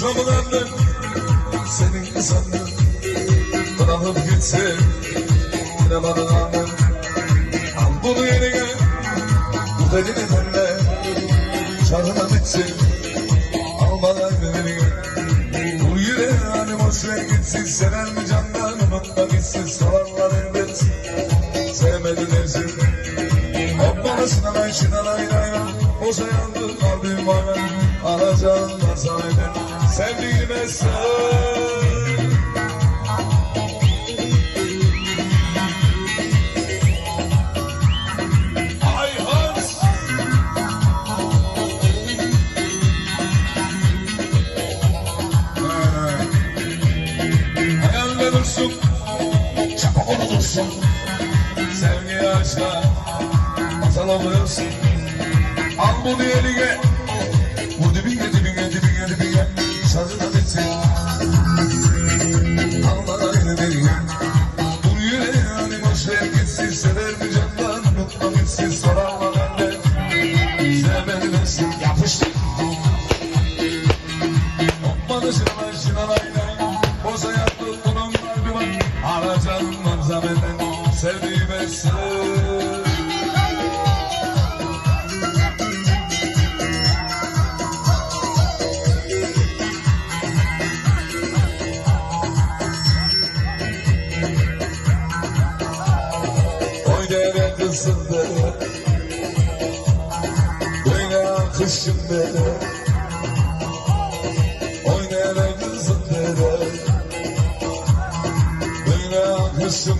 Şamlardan senin sandım Bırakıp gitsin. Yine bana rağmen Al bunu yerine Bu deli nedenle Çarına bitsin. Al bana elini Vur yüreğe hani boşver gitsin. Sever mi candan umutla gitsin. Soranlar elbet Sevmedi dersin Hoppala şınalay şınalay lay lay Boza yandı kalbim bana. Alacağım nazar eder. Sevdiğime Hayalle dursun. Çabuk unutursun Sevgiye aşka Masal Al bunu eline şınalar şınalayla Boza yattı bunun kalbi var Aracağım manzameden Oy dere kızım dere Böyle akışım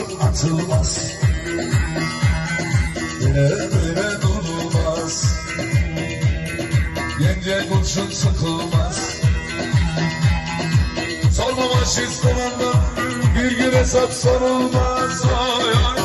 atılmaz Dere böyle durulmaz Yenge kurşun sıkılmaz Sorma başız komanda Bir gün hesap sorulmaz. Oy